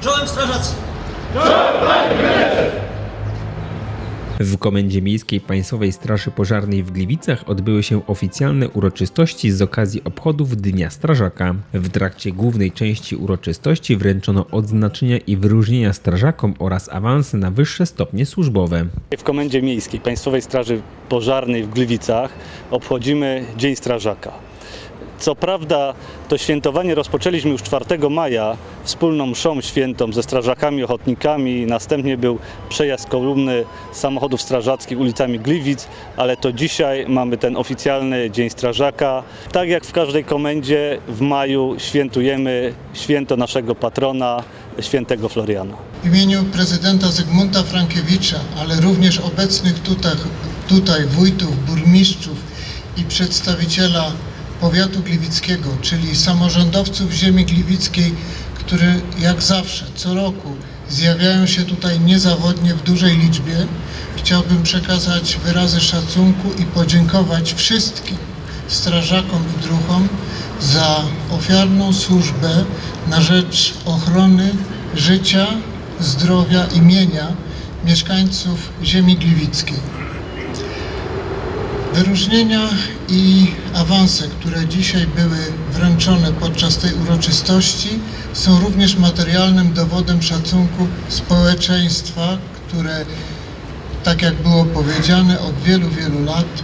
Czołem strażacy! W Komendzie Miejskiej Państwowej Straży Pożarnej w Gliwicach odbyły się oficjalne uroczystości z okazji obchodów Dnia Strażaka. W trakcie głównej części uroczystości wręczono odznaczenia i wyróżnienia strażakom oraz awanse na wyższe stopnie służbowe. W Komendzie Miejskiej Państwowej Straży Pożarnej w Gliwicach obchodzimy Dzień Strażaka. Co prawda to świętowanie rozpoczęliśmy już 4 maja wspólną mszą świętą ze strażakami, ochotnikami. Następnie był przejazd kolumny samochodów strażackich ulicami Gliwic, ale to dzisiaj mamy ten oficjalny Dzień Strażaka. Tak jak w każdej komendzie w maju świętujemy święto naszego patrona, świętego Floriana. W imieniu prezydenta Zygmunta Frankiewicza, ale również obecnych tutaj, tutaj wójtów, burmistrzów i przedstawiciela powiatu gliwickiego, czyli samorządowców ziemi gliwickiej, którzy jak zawsze, co roku zjawiają się tutaj niezawodnie w dużej liczbie, chciałbym przekazać wyrazy szacunku i podziękować wszystkim strażakom i druhom za ofiarną służbę na rzecz ochrony życia, zdrowia i mienia mieszkańców ziemi gliwickiej. Wyróżnienia i awanse, które dzisiaj były wręczone podczas tej uroczystości, są również materialnym dowodem szacunku społeczeństwa, które, tak jak było powiedziane, od wielu, wielu lat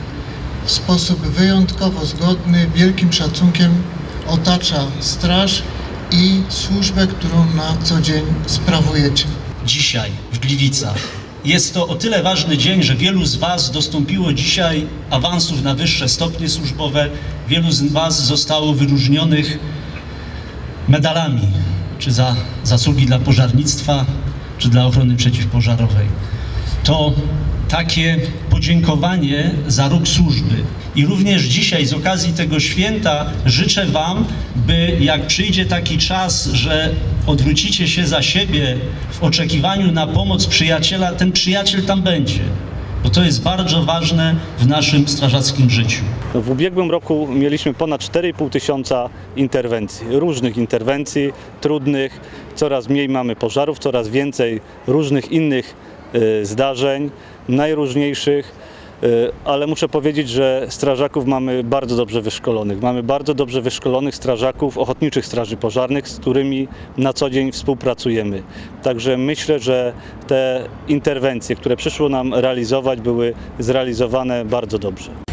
w sposób wyjątkowo zgodny, wielkim szacunkiem otacza straż i służbę, którą na co dzień sprawujecie. dzisiaj w Gliwicach. Jest to o tyle ważny dzień, że wielu z Was dostąpiło dzisiaj awansów na wyższe stopnie służbowe, wielu z Was zostało wyróżnionych medalami, czy za zasługi dla pożarnictwa, czy dla ochrony przeciwpożarowej. To takie podziękowanie za rok służby. I również dzisiaj z okazji tego święta życzę Wam, by jak przyjdzie taki czas, że odwrócicie się za siebie w oczekiwaniu na pomoc przyjaciela, ten przyjaciel tam będzie. Bo to jest bardzo ważne w naszym strażackim życiu. W ubiegłym roku mieliśmy ponad 4,5 tysiąca interwencji, różnych interwencji, trudnych, coraz mniej mamy pożarów, coraz więcej różnych innych y, zdarzeń, najróżniejszych, ale muszę powiedzieć, że strażaków mamy bardzo dobrze wyszkolonych. Mamy bardzo dobrze wyszkolonych strażaków, ochotniczych straży pożarnych, z którymi na co dzień współpracujemy. Także myślę, że te interwencje, które przyszło nam realizować, były zrealizowane bardzo dobrze.